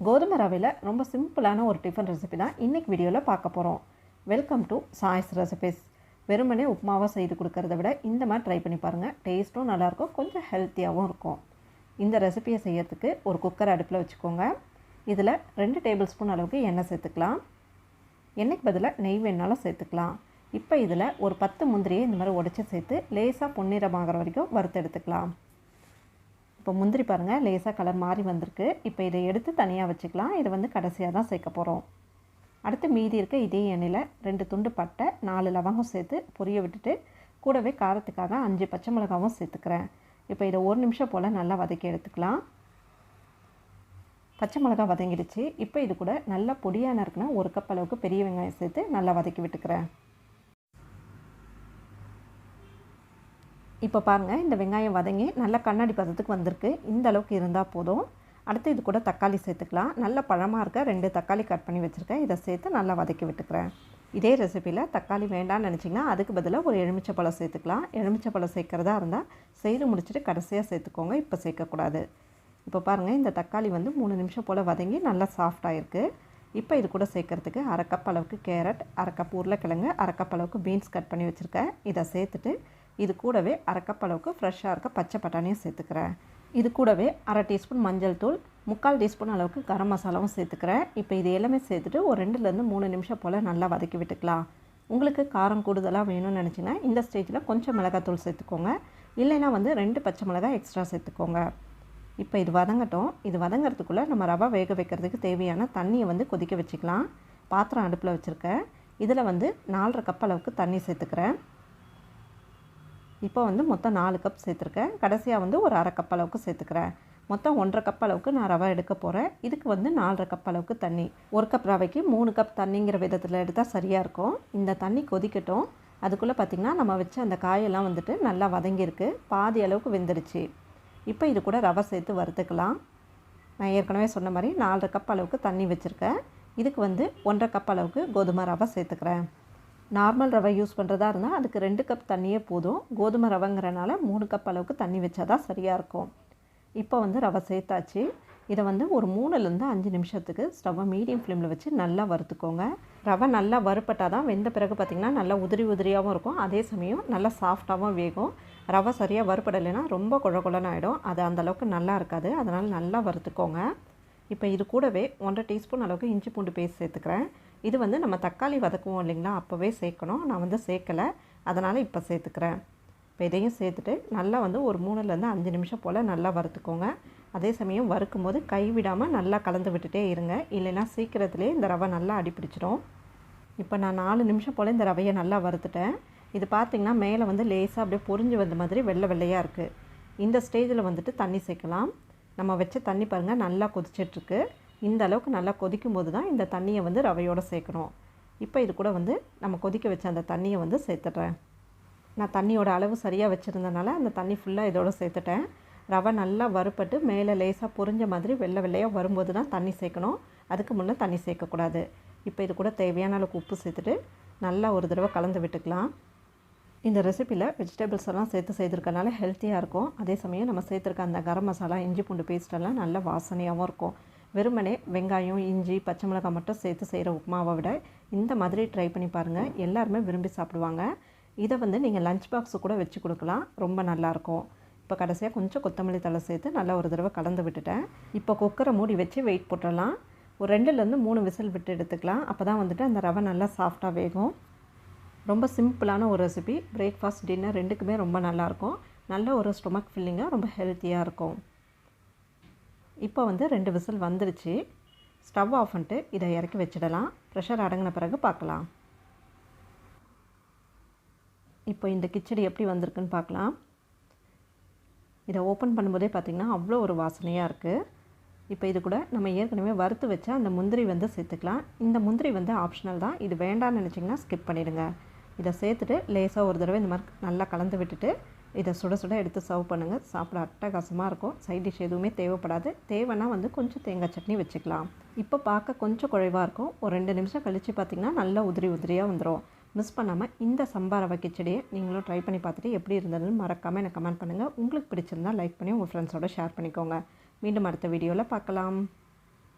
கோதுமை ரவையில் ரொம்ப சிம்பிளான ஒரு டிஃபன் ரெசிபி தான் இன்றைக்கி வீடியோவில் பார்க்க போகிறோம் வெல்கம் டு சாய்ஸ் ரெசிபிஸ் வெறுமனே உப்புமாவாக செய்து கொடுக்கறத விட இந்த மாதிரி ட்ரை பண்ணி பாருங்கள் டேஸ்ட்டும் நல்லாயிருக்கும் கொஞ்சம் ஹெல்த்தியாகவும் இருக்கும். இந்த ரெசிபியை செய்யறதுக்கு ஒரு குக்கர் அடுப்பில் வச்சுக்கோங்க. இதில் ரெண்டு டேபிள் ஸ்பூன் அளவுக்கு எண்ணெய் சேர்த்துக்கலாம். எண்ணெய்க்கு பதிலாக நெய் வேணாலும் சேர்த்துக்கலாம். இப்போ இதில் ஒரு பத்து முந்திரியை இந்த மாதிரி உடச்சி சேர்த்து லேசாக பொன்னிறமாகிற வரைக்கும் வறுத்து எடுத்துக்கலாம். இப்போ முந்திரி பாருங்கள் லேசாக கலர் மாறி வந்திருக்கு. இப்போ இதை எடுத்து தனியாக வச்சுக்கலாம். இதை வந்து கடைசியாக தான் சேர்க்க போகிறோம் அடுத்து மீதி இருக்க இதே எண்ணெயில் ரெண்டு துண்டு பட்டை நாலு லவங்கம் சேர்த்து பொரிய விட்டுட்டு கூடவே காரத்துக்காக அஞ்சு பச்சை மிளகாவும் சேர்த்துக்கிறேன். இப்போ இதை ஒரு நிமிஷம் போல் நல்லா வதக்கி எடுத்துக்கலாம். பச்சை மிளகா வதங்கிடுச்சு. இப்போ இது கூட நல்லா பொடியான இருக்குன்னா ஒரு கப் அளவுக்கு பெரிய வெங்காயம் சேர்த்து நல்லா வதக்கி விட்டுக்கிறேன். இப்போ பாருங்கள் இந்த வெங்காயம் வதங்கி நல்லா கண்ணாடி பதத்துக்கு வந்திருக்கு. இந்த அளவுக்கு இருந்தால் போதும். அடுத்து இது கூட தக்காளி சேர்த்துக்கலாம். நல்ல பழமாக இருக்க ரெண்டு தக்காளி கட் பண்ணி வச்சுருக்கேன். இதை சேர்த்து நல்லா வதக்கி விட்டுக்கிறேன். இதே ரெசிப்பியில் தக்காளி வேண்டாம்னு நினச்சிங்கன்னா அதுக்கு பதிலாக ஒரு எலுமிச்சப்பழம் சேர்த்துக்கலாம். எலுமிச்சப்பழம் சேர்க்குறதா இருந்தால் செய்து முடிச்சுட்டு கடைசியாக சேர்த்துக்கோங்க. இப்போ சேர்க்கக்கூடாது. இப்போ பாருங்கள் இந்த தக்காளி வந்து மூணு நிமிஷம் போல் வதங்கி நல்லா சாஃப்டாக இருக்குது இப்போ இது கூட சேர்க்குறதுக்கு அரை கப் அளவுக்கு கேரட் அரை கப் உருளைக்கிழங்கு அரை கப் அளவுக்கு பீன்ஸ் கட் பண்ணி வச்சுருக்கேன். இதை சேர்த்துட்டு இது கூடவே அரை கப் அளவுக்கு ஃப்ரெஷ்ஷாக இருக்க பச்சை பட்டாணியும் சேர்த்துக்கிறேன். இது கூடவே அரை டீஸ்பூன் மஞ்சள் தூள் முக்கால் டீஸ்பூன் அளவுக்கு கரம் மசாலாவும் சேர்த்துக்கிறேன். இப்போ இது எல்லாமே சேர்த்துட்டு ஒரு ரெண்டுலேருந்து மூணு நிமிஷம் போல் நல்லா வதக்கி விட்டுக்கலாம். உங்களுக்கு காரம் கூடுதலாக வேணும்னு நினச்சிங்கன்னா இந்த ஸ்டேஜில் கொஞ்சம் மிளகாத்தூள் சேர்த்துக்கோங்க. இல்லைன்னா வந்து ரெண்டு பச்சை மிளகாய் எக்ஸ்ட்ரா சேர்த்துக்கோங்க. இப்போ இது வதங்கட்டும். இது வதங்கிறதுக்குள்ளே நம்ம ரவை வேக வைக்கிறதுக்கு தேவையான தண்ணியை வந்து கொதிக்க வச்சுக்கலாம். பாத்திரம் அடுப்பில் வச்சுருக்கேன். இதில் வந்து நாலரை கப் அளவுக்கு தண்ணி சேர்த்துக்கிறேன். இப்போ வந்து மொத்தம் நாலு கப் சேர்த்துருக்கேன். கடைசியாக வந்து ஒரு அரை கப் அளவுக்கு சேர்த்துக்கிறேன். மொத்தம் ஒன்றரை கப் அளவுக்கு நான் ரவை எடுக்க போகிறேன் இதுக்கு வந்து நாலரை கப் அளவுக்கு தண்ணி. ஒரு கப் ரவைக்கு மூணு கப் தண்ணிங்கிற விதத்தில் எடுத்தால் சரியாக இருக்கும். இந்த தண்ணி கொதிக்கட்டும். அதுக்குள்ளே பார்த்திங்கன்னா நம்ம வச்ச அந்த காயெல்லாம் வந்துட்டு நல்லா வதங்கியிருக்கு. பாதி அளவுக்கு வெந்துடுச்சு. இப்போ இது கூட ரவை சேர்த்து வறுத்துக்கலாம். நான் ஏற்கனவே சொன்ன மாதிரி நாலரை கப் அளவுக்கு தண்ணி வச்சுருக்கேன். இதுக்கு வந்து ஒன்றரை கப் அளவுக்கு கோதுமை ரவை சேர்த்துக்கிறேன். நார்மல் ரவை யூஸ் பண்ணுறதா இருந்தால் அதுக்கு ரெண்டு கப் தண்ணியே போதும். கோதுமை ரவைங்கிறனால மூணு கப் அளவுக்கு தண்ணி வச்சா தான் சரியாக இருக்கும். இப்போ வந்து ரவை சேர்த்தாச்சு. இதை வந்து ஒரு மூணுலேருந்து அஞ்சு நிமிஷத்துக்கு ஸ்டவ்வை மீடியம் ஃப்ளேமில் வச்சு நல்லா வறுத்துக்கோங்க. ரவை நல்லா வறுப்பட்டால் தான் வெந்த பிறகு பார்த்திங்கன்னா நல்லா உதிரி உதிரியாகவும் இருக்கும். அதே சமயம் நல்லா சாஃப்டாகவும் வேகும். ரவை சரியாக வறுப்படலைன்னா ரொம்ப குழ குழன்னு ஆகிடும் அது அந்தளவுக்கு நல்லா இருக்காது. அதனால் நல்லா வறுத்துக்கோங்க. இப்போ இது கூடவே ஒன்றரை டீஸ்பூன் அளவுக்கு இஞ்சி பூண்டு பேஸ்ட் சேர்த்துக்கிறேன். இது வந்து நம்ம தக்காளி வதக்குவோம் இல்லைங்களா? அப்போவே சேர்க்கணும். நான் வந்து சேர்க்கலை. அதனால் இப்போ சேர்த்துக்கிறேன். இப்போ இதையும் சேர்த்துட்டு நல்லா வந்து ஒரு மூணுலேருந்து அஞ்சு நிமிஷம் போல் நல்லா வறுத்துக்கோங்க. அதே சமயம் வறுக்கும் போது கை விடாமல் நல்லா கலந்து விட்டுட்டே இருங்க. இல்லைன்னா சீக்கிரத்துலேயே இந்த ரவை நல்லா அடிப்பிடிச்சிடும் இப்போ நான் நாலு நிமிஷம் போல் இந்த ரவையை நல்லா வறுத்துட்டேன். இது பார்த்திங்கன்னா மேலே வந்து லேசாக அப்படியே பொறிஞ்சு வந்த மாதிரி வெள்ளை வெள்ளையாக இருக்குது இந்த ஸ்டேஜில் வந்துட்டு தண்ணி சேர்க்கலாம். நம்ம வச்ச தண்ணி பாருங்கள் நல்லா கொதிச்சிட்ருக்கு இந்த அளவுக்கு நல்லா கொதிக்கும் போது தான் இந்த தண்ணியை வந்து ரவையோடு சேர்க்கணும். இப்போ இது கூட வந்து நம்ம கொதிக்க வச்ச அந்த தண்ணியை வந்து சேர்த்துட்றேன். நான் தண்ணியோட அளவு சரியாக வச்சுருந்தனால அந்த தண்ணி ஃபுல்லாக இதோடு சேர்த்துட்டேன். ரவை நல்லா வறுப்பட்டு மேலே லேசாக பொரிஞ்ச மாதிரி வெள்ளை வெள்ளையாக வரும்போது தான் தண்ணி சேர்க்கணும். அதுக்கு முன்னே தண்ணி சேர்க்கக்கூடாது. இப்போ இது கூட தேவையான அளவுக்கு உப்பு சேர்த்துட்டு நல்லா ஒரு தடவை கலந்து விட்டுக்கலாம். இந்த ரெசிப்பியில் வெஜிடபிள்ஸ் எல்லாம் சேர்த்து செய்திருக்கனால ஹெல்த்தியாக இருக்கும். அதே சமயம் நம்ம சேர்த்துருக்க அந்த கரம் மசாலா இஞ்சி பூண்டு பேஸ்டெல்லாம் நல்ல வாசனையாகவும் இருக்கும். வெறுமனே வெங்காயம் இஞ்சி பச்சை மிளகாய் மட்டும் சேர்த்து செய்கிற உப்புமாவை விட இந்த மாதிரி ட்ரை பண்ணி பாருங்கள் எல்லாருமே விரும்பி சாப்பிடுவாங்க. இதை வந்து நீங்கள் லஞ்ச் பாக்ஸு கூட வச்சு கொடுக்கலாம். ரொம்ப நல்லாயிருக்கும் இப்போ கடைசியாக கொஞ்சம் கொத்தமல்லி தலை சேர்த்து நல்லா ஒரு தடவை கலந்து விட்டுட்டேன். இப்போ குக்கரை மூடி வச்சு வெயிட் போட்டுடலாம். ஒரு ரெண்டுலேருந்து மூணு விசில் விட்டு எடுத்துக்கலாம். அப்போ தான் வந்துட்டு அந்த ரவை நல்லா சாஃப்டாக வேகும். ரொம்ப சிம்பிளான ஒரு ரெசிபி பிரேக்ஃபாஸ்ட் டின்னர் ரெண்டுக்குமே ரொம்ப நல்லாயிருக்கும் நல்ல ஒரு ஸ்டொமக் ஃபில்லிங்காக ரொம்ப ஹெல்த்தியாக இருக்கும். இப்போ வந்து ரெண்டு விசில் வந்துருச்சு. ஸ்டவ் ஆஃப் பண்ணிட்டு இதை இறக்கி வச்சிடலாம். ப்ரெஷர் அடங்கின பிறகு பார்க்கலாம். இப்போ இந்த கிச்சடி எப்படி வந்திருக்குன்னு பார்க்கலாம். இதை ஓப்பன் பண்ணும்போதே பார்த்திங்கன்னா அவ்வளோ ஒரு வாசனையாக இருக்குது இப்போ இது கூட நம்ம ஏற்கனவே வறுத்து வச்ச அந்த முந்திரி வந்து சேர்த்துக்கலாம். இந்த முந்திரி வந்து ஆப்ஷனல் தான். இது வேண்டாம்னு நினச்சிங்கன்னா ஸ்கிப் பண்ணிவிடுங்க இதை சேர்த்துட்டு லேசாக ஒரு தடவை இந்த மாதிரி நல்லா கலந்து விட்டுட்டு இதை சுட சுட எடுத்து சர்வ் பண்ணுங்கள் சாப்பிட அட்டகாசமாக இருக்கும். சைட் டிஷ் எதுவுமே தேவைப்படாது. தேவைன்னா வந்து கொஞ்சம் தேங்காய் சட்னி வச்சுக்கலாம். இப்போ பார்க்க கொஞ்சம் குறைவாக இருக்கும். ஒரு ரெண்டு நிமிஷம் கழித்து பார்த்திங்கன்னா நல்லா உதிரி உதிரியாக வந்துடும் மிஸ் பண்ணாமல் இந்த சம்பா ரவை கிச்சடியை நீங்களும் ட்ரை பண்ணி பார்த்துட்டு எப்படி இருந்ததுன்னு மறக்காமல் எனக்கு கமெண்ட் பண்ணுங்கள் உங்களுக்கு பிடிச்சிருந்தா லைக் பண்ணி உங்கள் ஃப்ரெண்ட்ஸோட ஷேர் பண்ணிக்கோங்க. மீண்டும் அடுத்த வீடியோவில் பார்க்கலாம்.